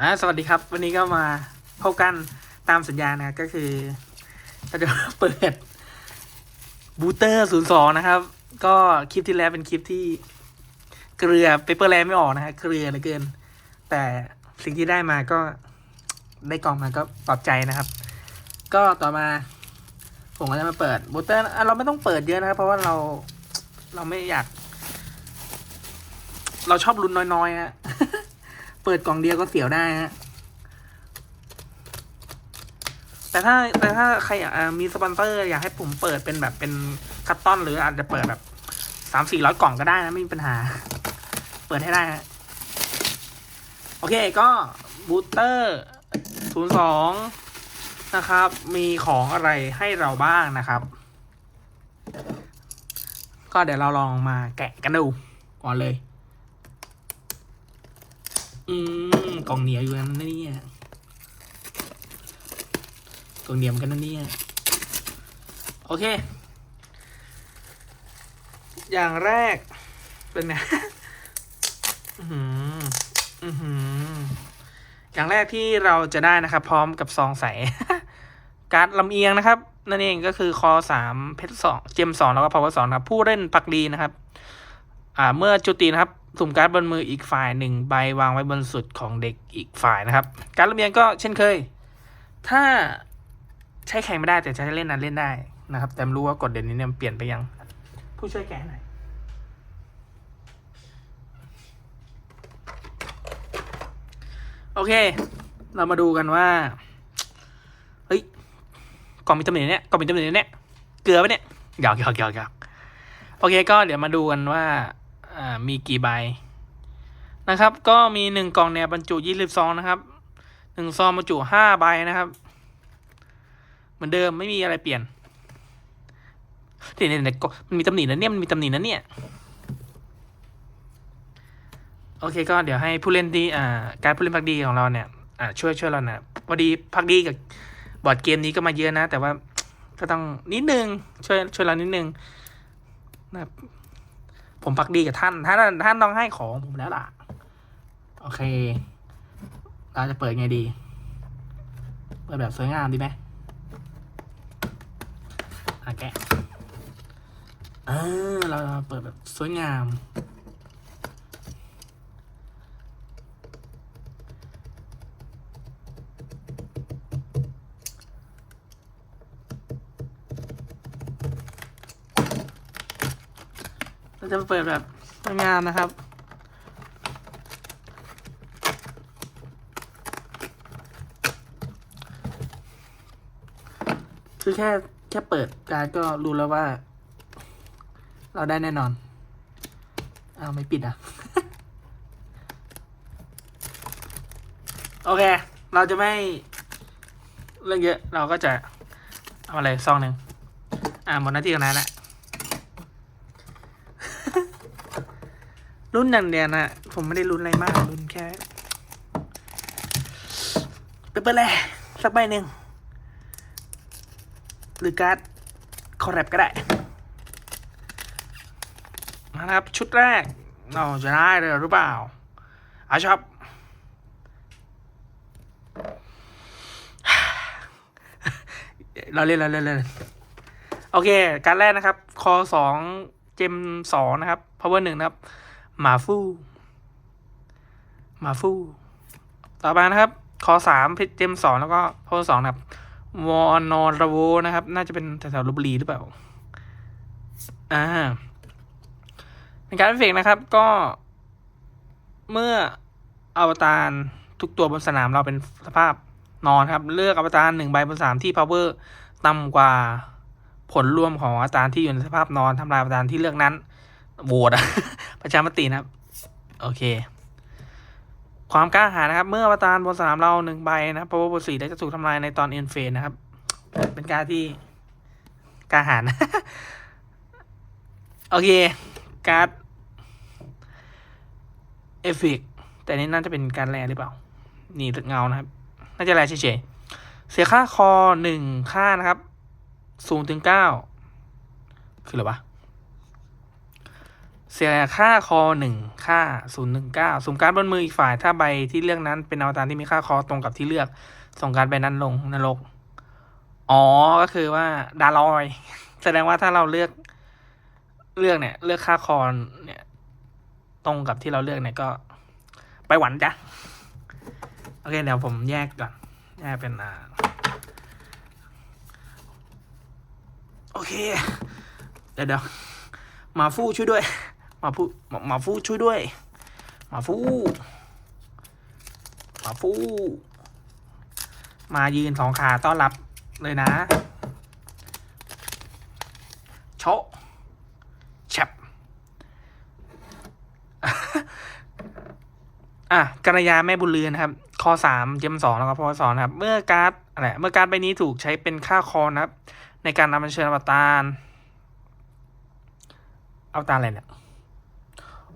อ่าสวัสดีครับ วันนี้ก็มาพบกันตามสัญญานะก็คือเราจะเปิดบูเตอร์ศูนย์สองนะครับ ก็คลิปที่แล้วเป็นคลิปที่เกลือเปเปอร์แลนไม่ออกนะฮะเกลือเหลือเกิน แต่สิ่งที่ได้มาก็ได้กล่องมาก็ปลอบใจนะครับ ก็ต่อมา ผมก็จะมาเปิดบูเตอร์เราไม่ต้องเปิดเยอะนะครับ เพราะว่าเราเราไม่อยาก เราชอบลุ้นน้อยๆฮะ เปิดกล่องเดียวก็เสียวได้ฮะแต่ถ้าแต่ถ้าใครอยากอ่ามีสปอนเซอร์อยากให้ผมเปิดเป็นแบบเป็นคัตตอน หรืออาจจะเปิดแบบสามสี่ร้อยกล่องก็ได้นะไม่มีปัญหา เปิดให้ได้ฮะโอเคก็บูสเตอร์ศูนย์สองนะครับ มีของอะไรให้เราบ้างนะครับ ก็เดี๋ยวเราลองมาแกะกันดูก่อนเลย อืมกล่องเหนียวอยู่นะเนี่ยกล่องเหนียวเหมือนกันนะเนี่ยโอเค อย่างแรก เป็นไงอื้อหืออื้อหืออย่างแรกที่เราจะได้นะครับ พร้อมกับซองใส การ์ดลำเอียงนะครับ นั่นเองก็คือคอสามเพชรสองเจมสองแล้วก็พาวเวอร์สองนะครับ ผู้เล่นปักดีนะครับ อ่าเมื่อจุตินะครับสุ่มการ์ดบนมืออีกฝ่ายหนึ่งใบวางไว้บนสุดของเด็กอีกฝ่ายนะครับ การระเบียงก็เช่นเคย ถ้าใช้แข่งไม่ได้แต่ใช้เล่นนั้นเล่นได้นะครับ แต่รู้ว่ากฎเด่นนี้เนี่ยมันเปลี่ยนไปยัง ผู้ช่วยแกะหน่อยโอเค เรามาดูกันว่า เฮ้ย กล่องมีตำหนิเนี่ยกล่องมีตำหนิเนี่ยเกลือปะเนี่ยหยอกหยอกหยอกหยอกโอเค ก็เดี๋ยวมาดูกันว่า มีกี่ใบนะครับ ก็มีหนึ่งกล่องเนี่ยบรรจุยี่สิบซองนะครับหนึ่งซองบรรจุห้าใบนะครับ เหมือนเดิมไม่มีอะไรเปลี่ยนเนี่ยเนี่ยเนี่ยก็มันมีตำหนินะเนี่ยมันมีตำหนินะเนี่ยโอเคก็เดี๋ยวให้ผู้เล่นที่อ่าการผู้เล่นพักดีของเราเนี่ยอ่าช่วยช่วยเราหนะพอดีพักดีกับบอร์ดเกมนี้ก็มาเยอะนะ แต่ว่าก็ต้องนิดนึงช่วยช่วยเรานิดนึงนะครับ ผมพักดีกับท่านท่านท่านต้องให้ของผมแล้วล่ะ โอเค เราจะเปิดไงดี เปิดแบบสวยงามดีไหมอะแกะเออเราเปิดแบบสวยงาม จะเปิดแบบสวยงามนะครับ คือแค่แค่เปิดการดก็รู้แล้วว่า เราได้แน่นอนอ้าวไม่ปิดอะ โอเค เราจะไม่เรื่องเยอะ เราก็จะ เอาอะไรซองหนึ่ง อ่าหมดหน้าที่ของนั้นแหละ รุ่นอย่างเดียวนะ ผมไม่ได้รุ่นอะไรมากรุ่นแค่เปิดไปเลสักใบหนึ่ง หรือการ์ดคอร์แรปก็ได้ นะครับ ชุดแรกเราจะได้เลยหรือเปล่าอาชอบเราเล่นเราเล่นเราเล่นโอเค การแรกนะครับ คอสองเจมสองนะครับ power หนึ่งนะครับ หมาฟู่หมาฟู่ต่อไปนะครับคอสามเพชรเจมสองแล้วก็ power สองนะครับวอนอระโวนะครับ น่าจะเป็นแถวๆลบบุรีหรือเปล่า อ่าในการเอฟเฟกนะครับ ก็ เมื่ออวตารทุกตัวบนสนามเราเป็นสภาพนอนครับ เลือกอวตารหนึ่งใบบนสามที่ power ต่ำกว่าผลรวมของอวตารที่อยู่ในสภาพนอนทำลายอวตารที่เลือกนั้นโหวตอะ ประชามตินะครับ โอเค ความกล้าหาญนะครับ เมื่ออวตารบนสนามเราหนึ่งใบนะครับ power บนสี่ได้จะถูกทำลายในตอนเอ็นเฟนนะครับ เป็นการที่กล้าหาญโอเค การ์ดเอฟเฟกแต่นี่น่าจะเป็นการแรหรือเปล่า นี่เงานะครับ น่าจะแรเฉยๆ เสียค่าคอหนึ่งค่านะครับศูนย์ถึงเก้าคืออะไรวะ เสียค่าคอหนึ่งค่าศูนย์หนึ่งเก้าสุ่มการดบนมืออีกฝ่ายถ้าใบที่เลือกนั้นเป็นอวตารที่มีค่าคอตรงกับที่เลือก ส่งการดใบนั้นลงนรก อ๋อ ก็คือว่าดาลอย แสดงว่าถ้าเราเลือกเลือกเนี่ย เลือกค่าคอเนี่ย ตรงกับที่เราเลือกเนี่ยก็ ไปหวันจ้ะ โอเคเดี๋ยวผมแยกก่อนแยกเป็นอ่าโอเค เดี๋ยวเดี๋ยวมาฟู่ช่วยด้วย มาฟูมาฟูช่วยด้วย มาฟูมาฟูมายืนสองขาต้อนรับเลยนะโชแชบอะกัญยาแม่บุญเรือนครับข้อสามเจมสองแล้วก็ข้อสองครับ เมื่อการ์ดอะไรเมื่อการ์ดใบนี้ถูกใช้เป็นค่าคอนะครับ ในการนำมาเชิญอวตารอวตารอะไรเนี่ย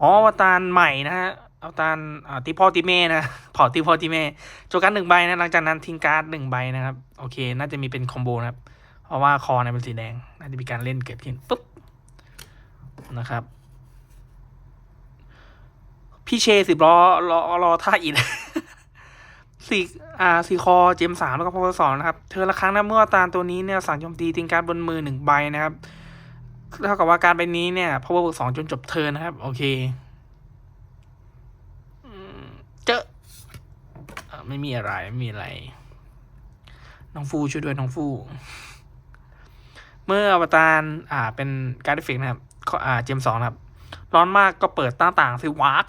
อ๋ออวตารใหม่นะฮะอวตารอ่าติพอติเม่นะเผ่าติพอติเม่โจกันหนึ่งใบนะหลังจากนั้นทิ้งการ์ดหนึ่งใบนะครับ โอเค น่าจะมีเป็นคอมโบนะครับ เพราะว่าคอเนี่ยเป็นสีแดง น่าจะมีการเล่นเกิดขึ้นปุ๊บนะครับ พี่เชสิบล้อรอรอท่าอินสี่อ่าสี่คอเจมสามแล้วก็พอสองนะครับ เธอละครั้งนะเมื่อตาลตัวนี้เนี่ยสั่งโจมตีทิ้งการ์ดบนมือหนึ่งใบนะครับ เท่ากับว่าการใบนี้เนี่ยพาวเวอร์บวกสองจนจบเทินนะครับ โอเคเจอไม่มีอะไร ไม่มีอะไร น้องฟูช่วยด้วยน้องฟู เมื่ออวตารอ่า เป็นการดฟเฟกนะครับข้ออ่าเจมสองนะครับ ร้อนมากก็เปิดหน้าต่างสิวาร์ก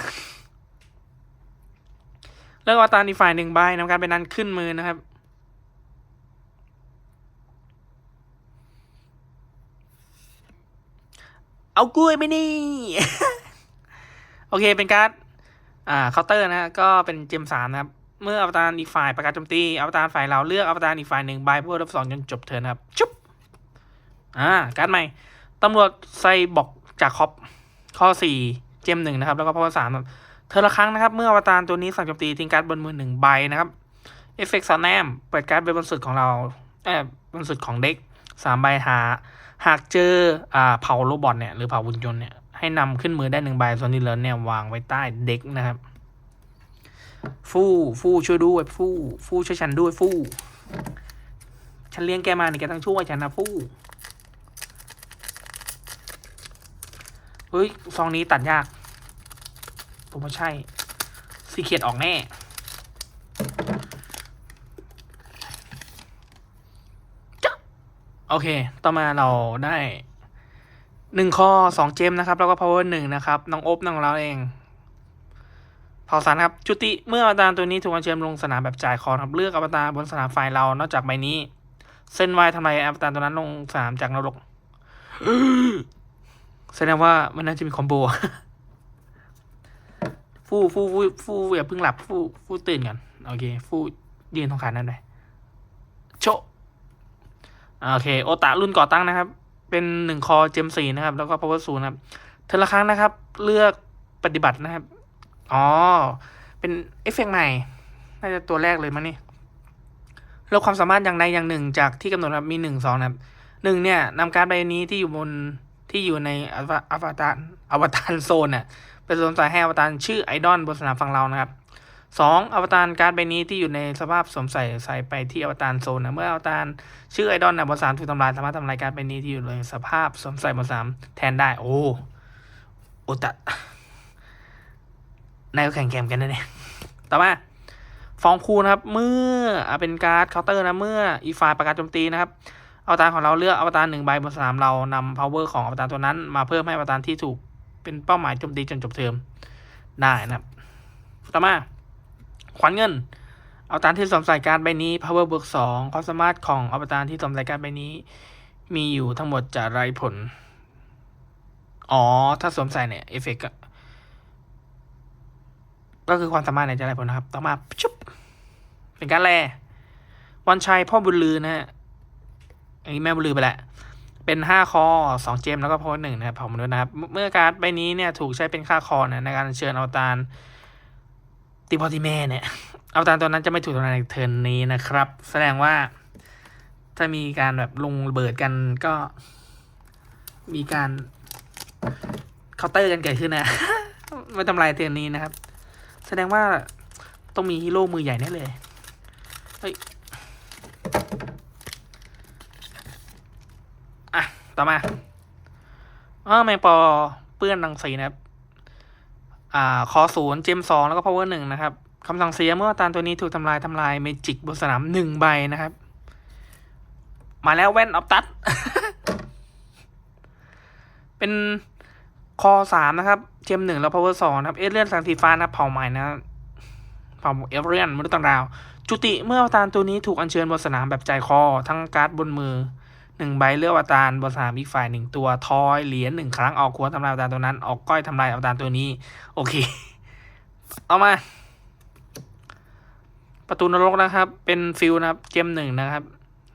เลือกอวตารอีกฝ่ายหนึ่งใบนำการเป็นนั้นขึ้นมือนะครับ เอากล้วยไหมนี่ โอเคเป็นการ์ดอ่าเคาน์เตอร์นะก็เป็นเจมสามนะครับ เมื่ออวตารอีกฝ่ายประกาศโจมตีอวตารฝ่ายเราเลือกอวตารอีกฝ่ายหนึ่งใบเพื่อลบสองจนจบเทิร์นครับ ชุบอ่าการ์ดใหม่ตำรวจไซบอกจากคอปข้อสี่เจมหนึ่งนะครับ แล้วก็ข้อสามครับเธอละครั้งนะครับ เมื่ออวตารตัวนี้สั่งโจมตีทิ้งการ์ดบนมือหนึ่งใบนะครับเอฟเฟกต์ซนแนมเปิดการ์ดใบบนสุดของเราเออบนสุดของเด็กสามใบหา หากเจออ่าเผาโรบอทเนี่ยหรือเผาหุ่นยนต์เนี่ยให้นำขึ้นมือได้หนึ่งใบส่วนที่เหลือเนี่ยวางไว้ใต้เด็กนะครับ ฟู่ฟู่ช่วยด้วยฟู่ฟู่ช่วยฉันด้วยฟู่ฉันเลี้ยงแกมาเนี่ยแกต้องช่วยฉันนะฟู่เฮ้ยซองนี้ตัดยาก ผมว่าใช่สีเขียดออกแน่ โอเค ต่อมาเราได้หนึ่งข้อสองเจมนะครับ แล้วก็ power หนึ่งนะครับ น้องอบน้องเราเองเผาสารครับ จุติ เมื่ออวตารตัวนี้ถูกอัญเชิญลงสนามแบบจ่ายคอครับ เลือกอวตารบนสนามไฟเรา นอกจากใบนี้ เส้นวายทำลายอวตารตัวนั้นลงสนามจากนรกแสดงว่ามันน่าจะมีคอมโบ ฟู่ฟู่ฟู่ฟู่อย่าเพิ่งหลับ ฟู่ฟู่ตื่นก่อน โอเค ฟู่ยืนตรงขานั่นเลยโชะ โอเค โอตารุ่นก่อตั้งนะครับ เป็นหนึ่งคอเจมสี่นะครับ แล้วก็ power ศูนย์นะครับเทละครั้งนะครับ เลือกปฏิบัตินะครับ อ๋อ เป็นเอฟเฟกต์ใหม่ น่าจะตัวแรกเลยมั้งนี่ลือกความสามารถอย่างใดอย่างหนึ่งจากที่กำหนดครับ มีหนึ่งสองนะครับหนึ่งเนี่ยนำการดใบนี้ที่อยู่บนที่อยู่ในอวตารอวตารโซนเนี่ยเป็นโซนใส่ให้อวตารชื่อไอดอลบนสนามฝั่งเรานะครับ สองอวตารการ์ดใบนี้ที่อยู่ในสภาพสวมใส่ใส่ไปที่อวตารโซนนะเมื่ออวตารชื่อไอดอลนะบนสามถูกทำลายสามารถทำลายการ์ดใบนี้ที่อยู่ในสภาพสวมใส่บนสามแทนได้โอ้โอตะนายก็แข่งแข่งกันนะเนี่ยต่อมาฟองคูนะครับ เมื่อเป็นการ์ดเคาน์เตอร์นะเมื่ออีฟายประกาศโจมตีนะครับอวตารของเราเลือกอวตารหนึ่งใบบนสนามเรานำ power ของอวตารตัวนั้น มาเพิ่มให้อวตารที่ถูกเป็นเป้าหมายโจมตีจนจบเทอมได้นะครับ ต่อมา ขวัญเงินอวตารที่สวมใส่การใบนี้ power บวกสองความสามารถของอวตารที่สวมใส่การใบนี้ มีอยู่ทั้งหมดจะไรผล อ๋อ ถ้าสวมใส่เนี่ยเอฟเฟกก็คือความสามารถในจะไรผลนะครับ ต่อมาชุบเป็นการแลวันชัยพ่อบุญลือนะฮะอันนี้แม่บุญลือไปแหละเป็นห้าคอสองเจมแล้วก็พอหนึ่งนะครับผมด้วยนะครับ เมื่อการ์ดใบนี้เนี่ยถูกใช้เป็นค่าคอนะในการเชิญอวตาร ติพอติเม่เนี่ยเอาตารตัวนั้นจะไม่ถูกทำลายในเทิร์นนี้นะครับ แสดงว่าถ้ามีการแบบลงระเบิดกันก็ มีการเคาน์เตอร์กันเกิดขึ้นนะไม่ทำลายเตียงนี้นะครับ แสดงว่าต้องมีฮีโร่มือใหญ่แน่เลยเฮ้ยอะ ต่อมาอ้าวแมงปอเปื้อนรังสีนะครับ อ่าคอศูนย์เจมสองแล้วก็พาวเวอร์หนึ่งนะครับคำสั่งเสียเมื่อตาลตัวนี้ถูกทำลายทำลายเมจิกบนสนามหนึ่งใบนะครับ มาแล้วแว่นออฟตัด เป็นคอสามนะครับ เจมหนึ่งแล้วพาวเวอร์สองนะครับ เอเลียนสังสีฟ้านะครับเผ่าใหม่นะเผ่าเอเลียนมนุษย์ต่างดาว จุติเมื่อตารตัวนี้ถูกอัญเชิญบนสนามแบบใจคอ ทั้งการ์ดบนมือ หนึ่งใบเลือกอวตารบนสนามอีกฝ่ายหนึ่งตัวทอยเหรียญหนึ่งครั้งออกควรทำลายอวตารตัวนั้น ออกก้อยทำลายอวตารตัวนี้ โอเค เอามา ประตูนรกนะครับ เป็นฟิลนะครับเจมหนึ่งนะครับ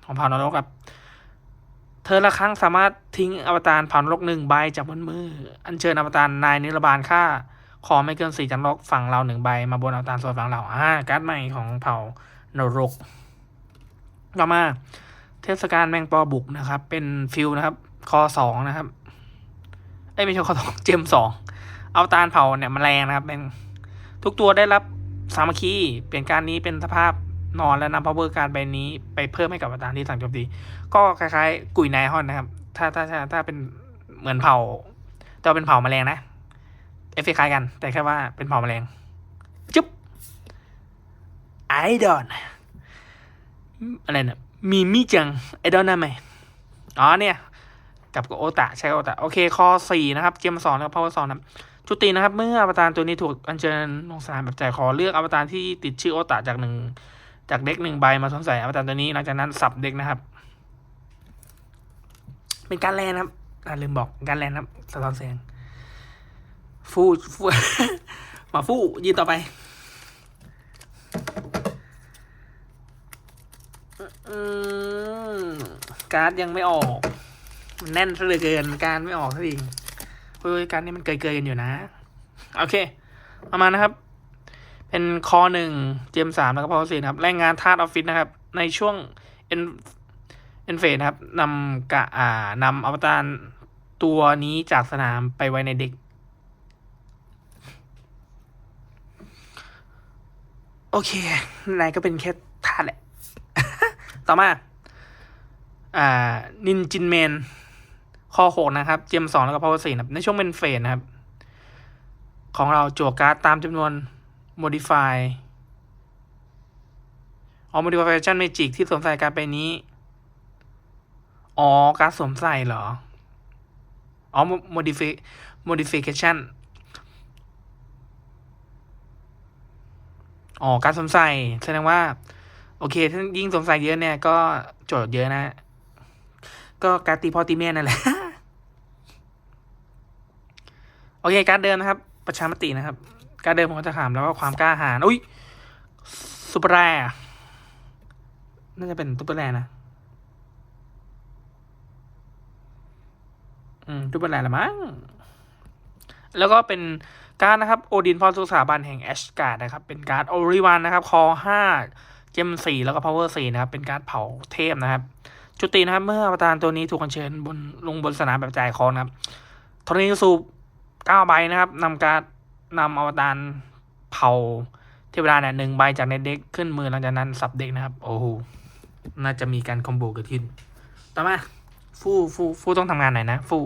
ของเผ่านรกครับ เธอละครั้งสามารถทิ้งอวตารเผ่านรกหนึ่งใบจากบนมือ อัญเชิญอวตารนายนิรบาลค่า ขอไม่เกินสี่จันรกฝั่งเราหนึ่งใบ มาบนอวตารส่วนฝั่งเราอ่าการ์ดใหม่ของเผ่านรกต่อมา เทศกาลแมงปอบุกนะครับ เป็นฟิลนะครับคอสองนะครับเอ้ยไม่ใช่คอสองเจมสองเอวตารเผาเนี่ยมันแรงนะครับเป็นทุกตัวได้รับสามัคคีเปลี่ยนการนี้เป็นสภาพนอนและนำพาวเวอร์การใบนี้ไปเพิ่มให้กับอวตารที่สั่งโจมตีก็คล้ายๆ กุยไนฮอนนะครับ ถ้าถ้าถ้าถ้าเป็นเหมือนเผา แต่ว่าเป็นเผาแมลงนะเอฟเฟคล้ายกัน แต่แค่ว่าเป็นเผาแมลงจุ๊บไอดอนอะไรนะ มีมิจังไอดอนนั่นไหมอ๋อเนี่ยกับโอตะใช้โอตะโอเคคอสี่นะครับเกมสองแล้วพาวเวอร์สองนะครับจุตินะครับ เมื่ออวตารตัวนี้ถูกอัญเชิญลงสนามแบบใจคอเลือกอวตารที่ติดชื่อโอตะจากหนึ่งจากเด็กหนึ่งใบมาสวมใส่อวตารตัวนี้หลังจากนั้นสับเด็กนะครับ เป็นการแลนครับอ่าลืมบอกการแลนครับสะท้อนแสงฟูฟูมาฟูยืนต่อไป อืมการ์ดยังไม่ออก มันแน่นซะเหลือเกินการไม่ออกสักทีเฮ้ยการดนี้มันเกยๆกันอยู่นะ โอเค ประมาณนะครับ เป็นคอหนึ่งเจมสามแล้วก็พอสี่นะครับ แรงงานธาตุออฟฟิศนะครับ ในช่วงเอ็นเอ็นเฟสนะครับนำกะอ่านำอวตารตัวนี้จากสนามไปไว้ในเด็กโอเค นายก็เป็นแค่ธาตุแหละ ต่อมา อ่า นินจินเมนข้อหกนะครับ เจมสองแล้วก็พาวเวอร์สี่นะในช่วงเป็นเฟสนะครับ ของเราจั่วการ์ดตามจำนวน modify อ๋อ modification magic ที่สวมใส่การ์ดใบนี้ อ๋อ การสวมใส่เหรอ อ๋อ modify modification อ๋อ การสวมใส่แสดงว่า โอเค ถ้ายิ่งสวมใส่เยอะเนี่ยก็โจทย์เยอะนะ ก็การตีพอตีเมียนั่นแหละ โอเค การเดิมนะครับ ประชามตินะครับ การเดิมผมก็จะถามแล้วว่าความกล้าหาญอุ้ยซูเปอร์แรร์น่าจะเป็นซูเปอร์แรร์นะ อืมซูเปอร์แรร์ละมั้ง แล้วก็เป็นการนะครับ โอดินพรสุสาบันแห่งแอชการ์ดนะครับ เป็นการ์ดโอริวันนะครับ คอห้า เจมสี่แล้วก็พาวเวอร์สี่นะครับ เป็นการเผาเทพนะครับ จุตินะครับ เมื่ออวตารตัวนี้ถูกอัญเชิญบนลงบนสนามแบบจ่ายคอนะครับทรณีสูบเก้าใบนะครับนำการนำอวตารเผาเทวดาเนี่ยหนึ่งใบจากในเด็กขึ้นมือหลังจากนั้นสับเด็กนะครับ โอ้โหน่าจะมีการคอมโบเกิดขึ้น ต่อมาฟู่ฟู่ฟู่ต้องทำงานหน่อยนะ ฟู่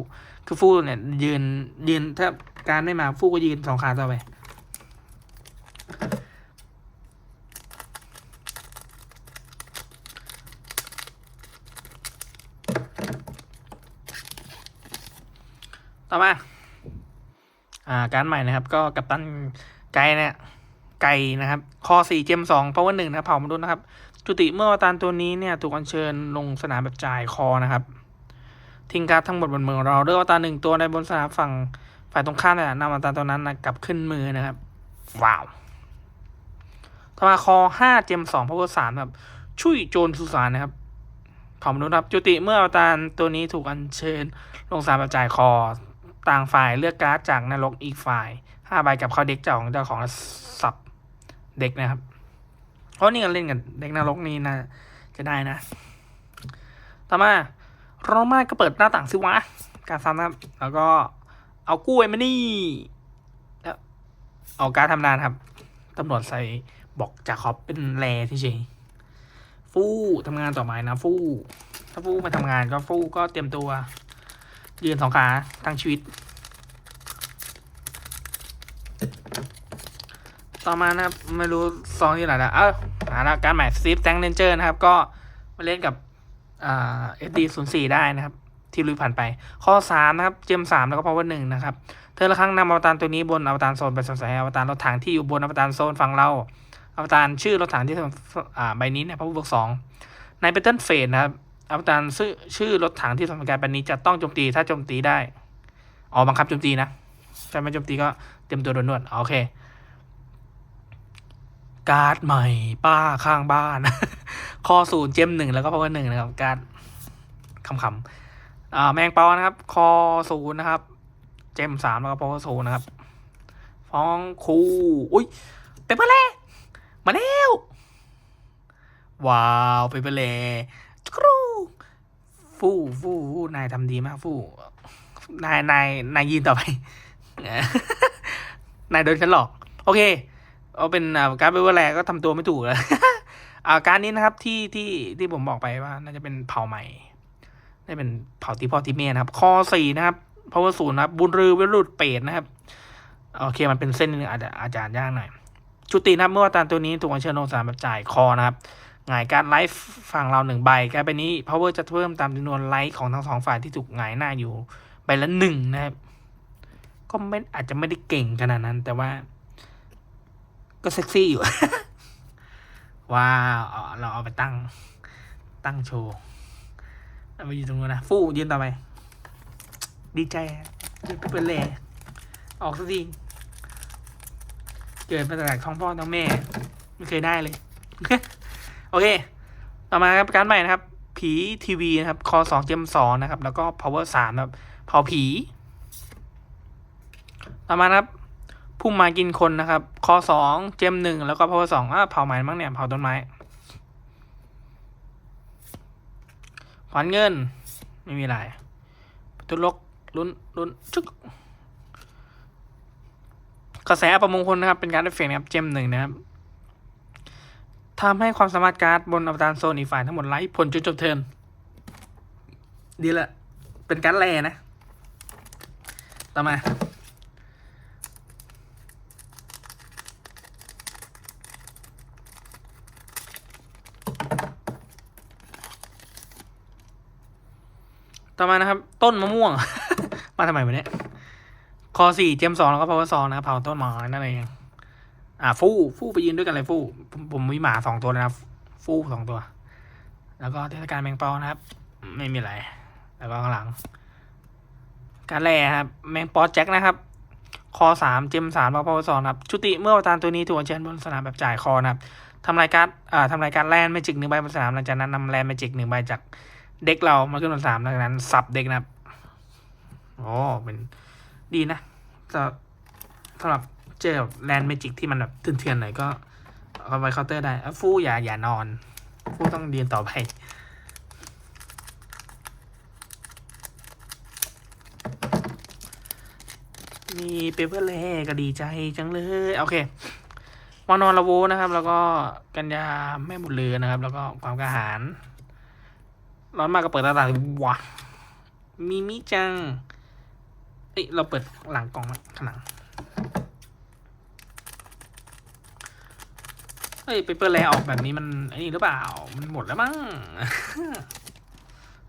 คือฟู่เนี่ยยืนยืนถ้าการไม่มาฟู่ก็ยืนสองขาต่อไป ต่อมา อ่า การใหม่นะครับ ก็กัปตันไกเนี่ยไก่นะครับ คอสี่เจมสองเพราะว่าหนึ่งนะเผ่ามนุษย์นะครับ จุติเมื่ออวตารตัวนี้เนี่ย ถูกอัญเชิญลงสนามแบบจ่ายคอนะครับ ทิ้งการ์ดทั้งหมดบนมือของเราเลือกอวตารหนึ่งตัวในบนสนามฝั่งฝ่ายตรงข้ามเนี่ยนำอวตารตัวนั้นนะกลับขึ้นมือนะครับ ว้าวต่อมาคอห้าเจมสองพาวเวอร์สามครับชุยโจรสุสานนะครับเผ่ามนุษย์ครับ จุติเมื่ออวตารตัวนี้ถูกอัญเชิญลงสนามแบบจ่ายคอ ต่างฝ่ายเลือกการ์ดจากนรกอีกฝ่ายห้าใบกับเข้าเด็กเจ้าของเจ้าของสับเด็กนะครับ เพราะนี่กันเล่นกันเด็กนรกนี่นะจะได้นะ ต่อมาโรมาก็เปิดหน้าต่างซิวะ การซ้ำนะครับ แล้วก็เอากล้วยมานี่แล้วเอาการดทำนานครับตำรวจใส่บอกจากคอบเป็นแรที่เฉยฟู่ทำงานต่อไปนะ ฟู่ถ้าฟู่มาทำงานก็ฟู่ก็เตรียมตัว ยืนสองขาทั้งชีวิต ต่อมานะครับ ไม่รู้ซองที่ไหนละเออหาละการใหม่ซีฟแซงเลนเจอร์นะครับ ก็มาเล่นกับเอสดีศูนย์สี่ได้นะครับ ที่ลุยผ่านไป ข้อสามนะครับ เจมสามแล้วก็พาวเวอร์หนึ่งนะครับ เธอละครั้งนำอวตารตัวนี้บนอวตารโซนไปสงสัยอวตารรถถังที่อยู่บนอวตารโซนฝั่งเราอวตารชื่อรถถังที่ใบนี้เนี่ยพาวเวอร์สองในเปเทิลเฟสนะครับ อวตารชื่อชื่อรถถังที่ทำการใบนี้จะต้องโจมตีถ้าโจมตีได้อ๋อบังคับโจมตีนะถ้าไม่โจมตีก็เตรียมตัวโดนนวดโอเค การ์ดใหม่ป้าข้างบ้าน คอศูนย์เจมหนึ่งแล้วก็พาวเวอร์หนึ่งนะครับ การ์ดคำคำอ่าแมงปอนะครับ คอศูนย์นะครับ เจมสามแล้วก็พาวเวอร์ศูนย์นะครับ ฟ้องคูอุ้ยเปเปอร์เล่มาแล้วว้าวเปเปอร์เล่ จุกรูฟู่ฟู่ฟู่นายทำดีมากฟู่นายนายนายยืนต่อไป นายโดนฉันหลอก โอเค เอาเป็นการ์ดเบเวอร์แลก็ทำตัวไม่ถูกแล้วอาการนี้นะครับที่ที่ที่ผมบอกไปว่า น่าจะเป็นเผ่าใหม่น่าจะเป็นเผ่าตีพ่อตีเมียนะครับ คอสี่นะครับพาวเวอร์ศูนย์นะครับ บุญรือวิรุตเปรตนะครับ โอเคมันเป็นเส้นนึงอาจจะอาจจะอ่านยากหน่อยจุตินะครับเมื่อวารตัวนี้ถูกอัญเชิญลงสนามแบบจ่ายคอนะครับ หงายการไลฟ์ฝั่งเราหนึ่งใบการดใบนี้ power จะเพิ่มตามจำนวนไลฟ์ของทั้งสองฝ่ายที่ถูกหงายหน้าอยู่ใบละหนึ่งนะครับ ก็ไม่อาจจะไม่ได้เก่งขนาดนั้น แต่ว่า ก็เซ็กซี่อยู่ ว้าวเราเอาไปตั้ง ตั้งโชว์เอาไปอยู่ตรงนู้นนะ ฟู่ยืนต่อไป ดีใจยืนไปเป็นเล่ออกสักทีเกิดมาจากท้องพ่อท้องแม่ ไม่เคยได้เลย โอเค ต่อมาครับการใหม่นะครับ ผีทีวีนะครับคอสองเจมสองนะครับ แล้วก็ power สามนะครับเผาผี ต่อมาครับพุ่มไม้กินคนนะครับ คอสองเจมหนึ่งแล้วก็พาวเวอร์สองอะเผาไม้บ้างเนี่ยเผาต้นไม้ขวานเงิน ไม่มีอะไรตุลกลุ้นลุ้นชุกกระแสประมงคลนะครับ เป็นการได้เฟกนะครับ เจมหนึ่งนะครับ ทำให้ความสามารถการ์ดบนอวตารโซนอีกฝ่ายทั้งหมดไร้ผลจนจบเทินดีละ เป็นการ์ดแรนะ ต่อมา ต่อมานะครับ ต้นมะม่วง มาทำไมวะเนี่ยคอสี่เจมสองแล้วก็พาวเวอร์สองนะเผาต้นไม้นั่นเอง อ่าฟู่ฟู่ไปยืนด้วยกันเลยฟู่ผมผมมีหมาสองตัวเลยนะฟู่สองตัว แล้วก็เทศกาลแมงปอนะครับ ไม่มีอะไร แล้วก็ข้างหลัง การแร่ครับ แมงปอแจ็คนะครับ คอสามเจมสามแล้วก็พอสองครับ ชุติเมื่อวตารตัวนี้ถูกเชิญบนสนามแบบจ่ายคอนะครับทำรายการอ่าทำรายการแลนด์แมจิกหนึ่งใบบนสนามหลังจากนั้นนำแลนด์แมจิกหนึ่งใบจากเด็กเรามาขึ้นบนสามหลังจากนั้น สับเด็กนะครับโอ้เป็นดีนะสำหรับ เจอแบบแลนด์เมจิกที่มันแบบเถื่อนๆหน่อยก็เอาไปเคาน์เตอร์ได้ฟู่อย่าอย่านอน ฟู่ต้องเรียนต่อไปมีเปเปอร์เล่ก็ดีใจจังเลย โอเควานอนละโวนะครับ แล้วก็กัญญาแม่บุญเรือนะครับ แล้วก็ความกระหารร้อนมากก็เปิดตาตางว้ามีมิจัง เอ้ยเราเปิดหลังกล่องนะข้างหลัง เฮ้ยไปเปิดแลออกแบบนี้มันไอ้นี่หรือเปล่า มันหมดแล้วมั้ง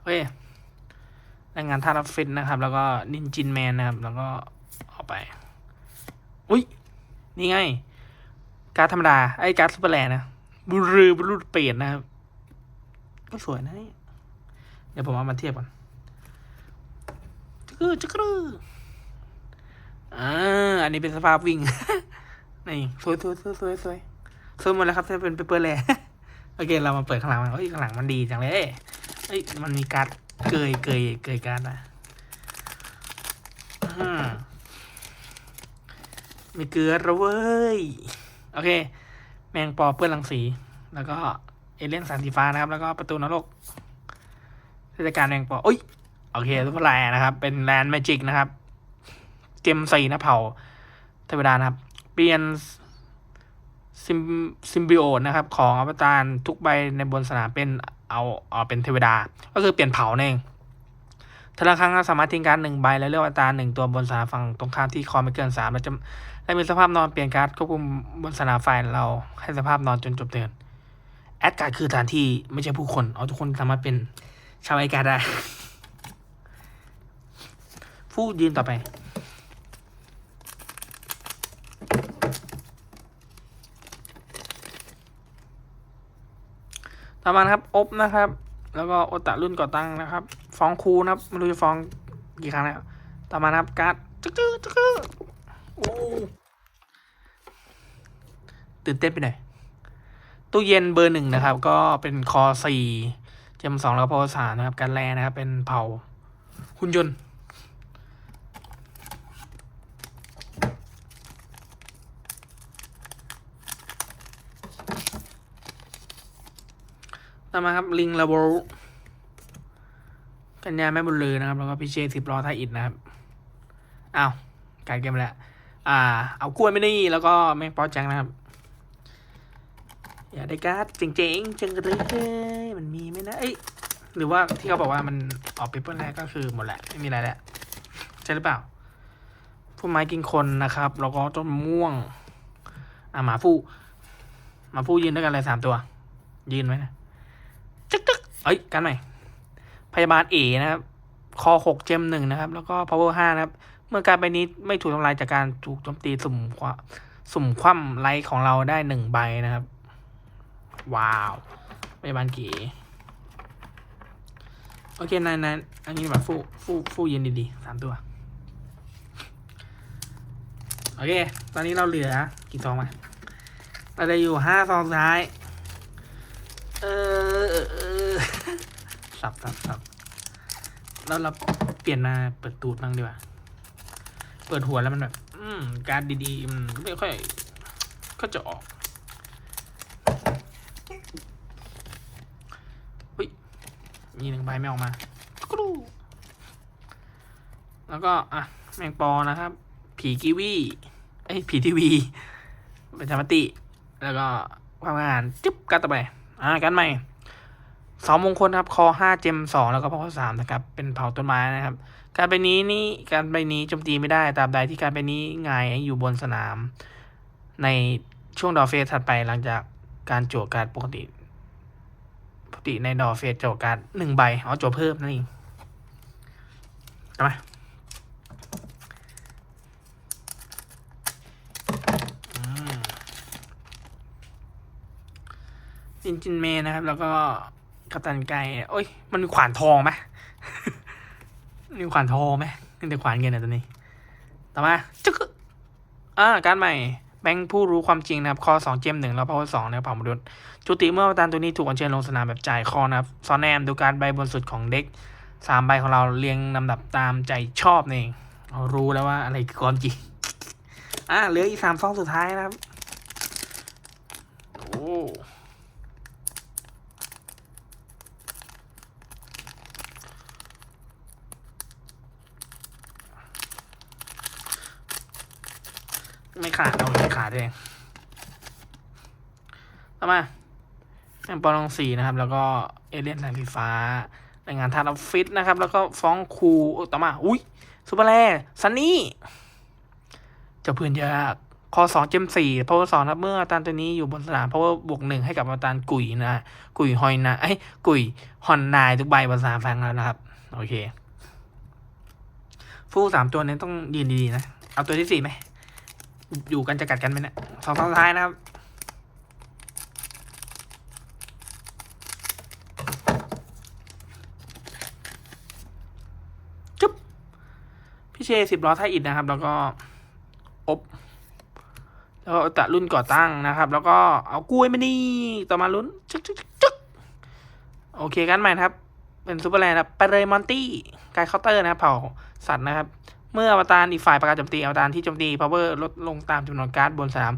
เฮ้ยแรงงานท่ารับฟิตนะครับ แล้วก็นินจินแมนนะครับ แล้วก็เอาไป อุ้ยนี่ไง การธรรมดา ไอ้การซุปเปอร์แลนนะบุรือบุรุษเปรตนะครับ ก็สวยนะเนี่เดี๋ยวผมเอามาเทียบก่อนจักรจักรอ่าอันนี้เป็นสภาพวิ่ง นี่ สวยสวยสวยสวยสวย สวยหมดแล้วครับถ้าเป็นเปเปอร์แลโอเค เรามาเปิดข้างหลังมันเฮ้ยข้างหลังมันดีจังเลยเฮ้ยมันมีการ์ดเกยเกยเกยการ์ดอะมีเกลือแล้วเว้ย โอเค แมงปอเปื้อนรังสี แล้วก็เอเลี่ยนสารสีฟ้านะครับ แล้วก็ประตูนรกเทศกาลแมงปออุ้ยโอเคทุกคนแลนะครับ เป็นแลนด์แมจิกนะครับ เจมสี่นะเผาเทวดานะครับ เปลี่ยน ซิมซิมบิโอตนะครับของอวตารทุกใบในบนสนามเป็นเอาเอาเป็นเทวดา ก็คือเปลี่ยนเผาเองแต่ละครั้งเรสามารถทิ้งการ์ดหนึ่งใบและเลือกอวตารหนึ่งตัวบนสนามฝั่งตรงข้ามที่คอไม่เกินสามและจะและมีสภาพนอนเปลี่ยนการ์ดควบคุมบนสนามฝ่ายเราให้สภาพนอนจนจบเทิร์นแอดการ์ดคือสถานที่ไม่ใช่ผู้คน เอาทุกคนสามารถเป็นชาวไอการ์ดได้ฟูยืนต่อไป ต่อมาครับอบนะครับ แล้วก็โอตะรุ่นก่อตั้งนะครับ ฟ้องครูนะครับไม่รู้จะฟ้องกี่ครั้งแล้วต่อมาครับการ์ดจึ๊กจึ๊กจึ๊กจึ๊กโอ้ตื่นเต้นไปหน่อยตู้เย็นเบอร์หนึ่งนะครับ ก็เป็นคอสี่เจมสองแล้วพอสานะครับการแลนะครับ เป็นเผาหุ่นยนต์ ต่อมาครับลิงลาโบกัญญาแม่บุญลือนะครับ แล้วก็พี่เชษสิบล้อไทยอิดนะครับอ้าวการเกมแล้วอ่า เอากล้วยไม่นี่แล้วก็แมงปอจังนะครับ อย่าได้การ์ดเจ๋งๆจังเลยเฮ้ยมันมีไหมนะเอ้ยหรือว่าที่เขาบอกว่ามันออกเปเปอร์แรกก็คือหมดแหละ ไม่มีอะไรแล้วใช่หรือเปล่าผู้ไม้กินคนนะครับแล้วก็ต้นม่วง อ่าหมาฟูหมาฟูยืนด้วยกันเลยสามตัว ยืนไว้นะ อ้ยกันใหม่พยาบาลเอนะครับคอหกเจมหนึ่งนะครับ แล้วก็ power ห้านะครับ เมื่อการไปนี้ไม่ถูกทำลายจากการถูกโจมตีสุ่มควาสุ่มคว่ำไลท์ของเราได้หนึ่งใบนะครับ ว้าวพยาบาลเก๋โอเคนายนายอันนี้แบบฟู่ฟู่ฟู่ยืนดีๆสามตัว โอเค ตอนนี้เราเหลือกี่ซองมาเราจะอยู่ห้าซองสุดท้าย เออ สับสับสับแล้วเราเปลี่ยนมาเปิดตูดบ้างดีกว่า เปิดหัวแล้วมันแบบ อืม การดีๆมันไม่ค่อย ก็จะออกเฮ้ย มีหนึ่งใบไม่ออกมากรูแล้วก็อะ แมงปอนะครับ ผีกีวีเอ้ผีทีวีเป็นธรรมติ แล้วก็ความงาน จึ๊บกันต่อไป อ่า กันใหม่ เสามงคลครับคอห้าเจมสองแล้วก็พอสามนะครับ เป็นเผาต้นไม้นะครับ การไปนี้นี่การไปนี้โจมตีไม่ได้ตราบใดที่การไปนี้หงายอยู่บนสนาม ในช่วงดอเฟสถัดไปหลังจากการโจทย์การปกติ ปกติในดอเฟสโจทย์การหนึ่งใบเอาโจทย์เพิ่มนั่นเองทำไมอืมจินจินเมนะครับ แล้วก็ กัปตันไก่โอ้ย มันมีขวานทองไหมมีขวานทองไหมนี่แต่ขวานเงินนะตัวนี้ ต่อมาจึ๊กอ่าการใหม่ แบงค์ผู้รู้ความจริงนะครับ คอสองเจมหนึ่งแล้วพาวสองนะครับผ่ามดุลจุติเมื่อตารตัวนี้ถูกอัญเชิญลงสนามแบบจ่ายคอนะครับซอนแนมดูการใบบนสุดของเด็กสามใบของเราเรียงลำดับตามใจชอบนี่รารู้แล้วว่าอะไรคือความจริง อ่าเหลืออีกสามซองสุดท้ายนะครับ โอ้ ขาด เอาขาดเอง ต่อมาแอมปอลองสีนะครับ แล้วก็เอเลียนแสงสีฟ้ารายงานทานออฟฟิศนะครับ แล้วก็ฟ้องครูต่อมา อุ้ยซูเปอร์แลซันนี่เจ้าเพื่อนยากคอสองเจมสี่เพราะว่าสองครับเมื่ออาจาตัวนี้อยู่บนสนามเพราะว่าบวกหนึ่งให้กับอาจารย์กุยนะกุยฮอยนาไอ้กุยฮอนนายทุกใบบนสนามแฟงแล้วนะครับ โอเค ฟูสามตัวนี้ต้องยืนดีๆนะ เอาตัวที่สี่ไหม อยู่กันจะกัดกันไหมเนี่ยสองสองสุดท้ายนะครับ จุ๊บ พี่เชสิบล้อไทยอิดนะครับ แล้วก็อบ แล้วก็ตะรุ่นก่อตั้งนะครับ แล้วก็เอากล้วยมานี่ ต่อมาลุ้นจึ๊กจึ๊กจึ๊กจึ๊กโอเคกันใหม่นะครับ เป็นซูเปอร์แลนด์ครับไปเลยมอนตี้ กายเคาน์เตอร์นะครับเผ่าสัตว์นะครับ เมื่ออวตารอีกฝ่ายประกาศโจมตีอวตารที่โจมตี power ลดลงตามจำนวนการ์ดบนสนาม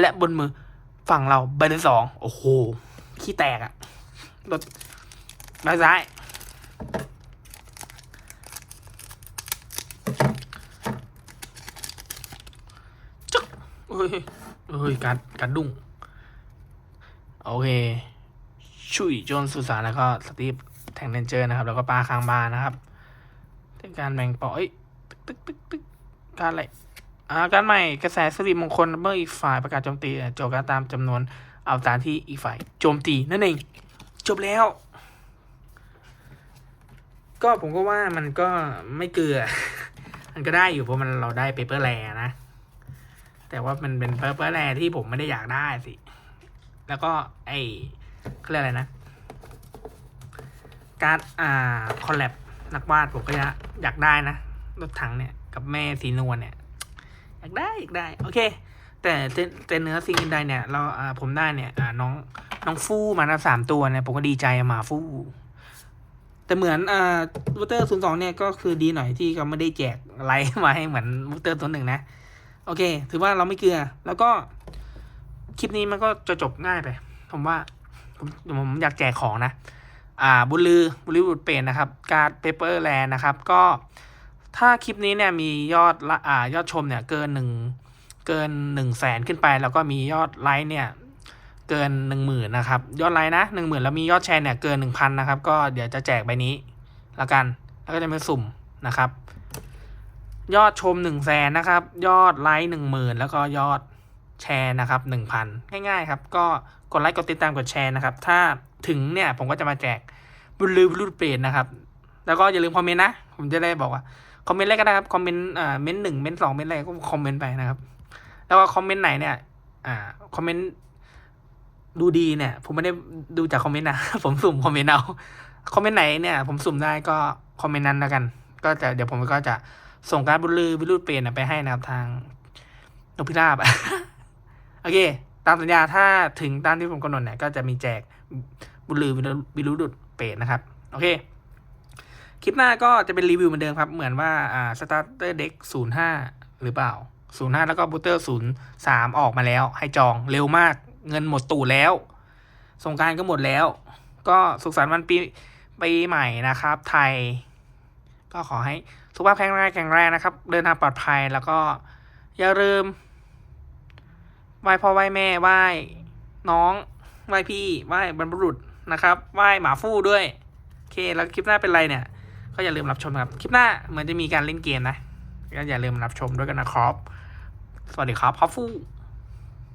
และบนมือฝั่งเราใบที่สองโอ้โห ขี้แตกอะลดใบซ้ายฮ้ยเฮ้ยการการดุ้ง โอเค ชุยโจนสุสานแล้วก็สตีฟแทงเรนเจอร์นะครับ แล้วก็ปลาคางบานนะครับเป็นการแบ่งปาะเอ้ย ตึกตึกตึกตึกการอะไรอ่าการใหม่กระแสสิริมงคลเมื่ออีกฝ่ายประกาศโจมตีโจมการตามจำนวนเอาตามที่อีกฝ่ายโจมตีนั่นเองจบแล้ว ก็ผมก็ว่ามันก็ไม่เกลือ มันก็ได้อยู่เพราะมันเราได้เปเปอร์แลนะ แต่ว่ามันเป็นเปเปอร์แลที่ผมไม่ได้อยากได้สิ แล้วก็ไอเขาเรียกอะไรนะ การอ่าคอลแลบนักวาดผมก็อยากได้นะ รถถังเนี่ยกับแม่สีนวลเนี่ยอยากได้อยากได้ โอเคแต่แต่แต่เนื้อสิ่งอื่นใดเนี่ยเราผมได้เนี่ยน้องน้องฟู่มานะสามตัวเนี่ยผมก็ดีใจหมาฟู่แต่เหมือนอ่าวูเตอร์ศูนย์สองเนี่ยก็คือดีหน่อยที่เขาไม่ได้แจกไลท์มาให้เหมือนวูเตอร์ตัวหนึ่งนะ โอเค ถือว่าเราไม่เกลือ แล้วก็คลิปนี้มันก็จะจบง่ายไป ผมว่าผมผมอยากแจกของนะ อ่าบุลือบุลือบุญเปรนนะครับ การ์ดเปเปอร์แลนนะครับ ก็ ถ้าคลิปนี้เนี่ยมียอดละอ่ายอดชมเนี่ยเกินหนึ่งเกินหนึ่งแสนขึ้นไป แล้วก็มียอดไลค์เนี่ยเกินหนึ่งหมื่นนะครับ ยอดไลค์นะหนึ่งหมื่นแล้วมียอดแชร์เนี่ยเกินหนึ่งพันนะครับ ก็เดี๋ยวจะแจกใบนี้แล้วกัน แล้วก็จะมาสุ่มนะครับ ยอดชมหนึ่งแสนนะครับ ยอดไลค์หนึ่งหมื่นแล้วก็ยอดแชร์นะครับหนึ่งพันง่าย ๆ ครับ ก็กดไลค์กดติดตามกดแชร์นะครับ ถ้าถึงเนี่ยผมก็จะมาแจกบุญลือบุญเปรตนะครับ แล้วก็อย่าลืมคอมเมนต์นะ ผมจะได้บอกว่า คอมเมนต์อะไรก็ได้ครับคอมเมนต์อ่าเมนต์หนึ่งเมนต์สองเมนต์อะไรก็คอมเมนต์ไปนะครับ แล้วก็คอมเมนต์ไหนเนี่ย อ่าคอมเมนต์ดูดีเนี่ย ผมไม่ได้ดูจากคอมเมนต์นะผมสุ่มคอมเมนต์เอาคอมเมนต์ไหนเนี่ย ผมสุ่มได้ก็คอมเมนต์นั้นแล้วกัน ก็จะเดี๋ยวผมก็จะส่งการบุลือวิรุธเปลี่ยนไปให้นะครับทางนกพิราบโอเค ตามสัญญาถ้าถึงตามที่ผมกำหนดเนี่ยก็จะมีแจกบุลือวิรุธเปรตนะครับ โอเค คลิปหน้าก็จะเป็นรีวิวเหมือนเดิมครับ เหมือนว่าอ่าสตาร์เตอร์เด็กศูนย์ห้าหรือเปล่าศูนย์ห้าแล้วก็บูเตอร์ศูนย์สามออกมาแล้ว ให้จองเร็วมาก เงินหมดตู่แล้ว สงกรารก็หมดแล้ว ก็สุขสันต์วันปีปีใหม่นะครับ ไทย ก็ขอให้สุขภาพแข็งแรงแข็งแรงนะครับ เดินทางปลอดภัยแล้วก็อย่าลืมไหว้พ่อไหว้แม่ไหว้น้องไหว้พี่ไหว้บรรพบุรุษนะครับไหว้หมาฟู่ด้วย โอเค แล้วคลิปหน้าเป็นไรเนี่ย ก็อย่าลืมรับชมครับ คลิปหน้าเหมือนจะมีการเล่นเกมนะ ก็อย่าลืมรับชมด้วยกันนะครับ สวัสดีครับพัฟฟู